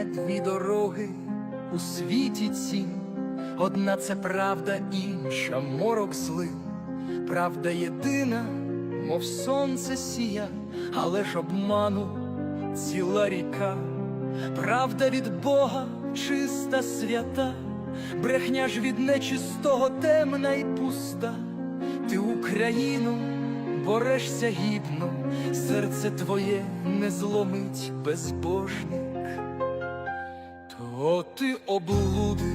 Є дві дороги у світі цім, одна це правда, інша морок злим. Правда єдина, мов сонце сія, але ж обману ціла ріка. Правда від Бога чиста свята, брехня ж від нечистого темна і пуста. Ти Україну борешся гідно, серце твоє не зломить безбожник. Облуди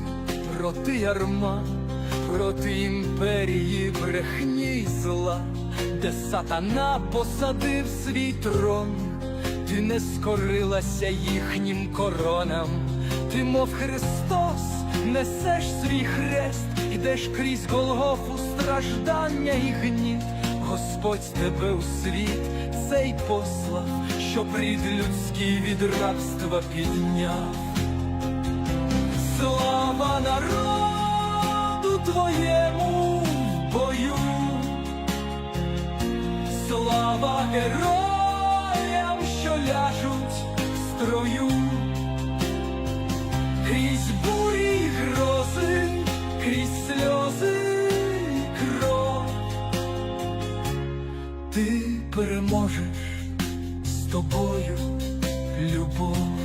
проти ярма, проти імперії брехні й зла, де сатана посадив свій трон, ти не скорилася їхнім коронам, ти, мов Христос, несеш свій хрест, ідеш крізь Голгофу страждання і гніт. Господь тебе у світ цей послав, щоб рід людський від рабства підняв. Слава народу твоєму в бою, слава героям, що ляжуть в строю, крізь бурі й грози, крізь сльози й кров. Ти переможеш з тобою любов.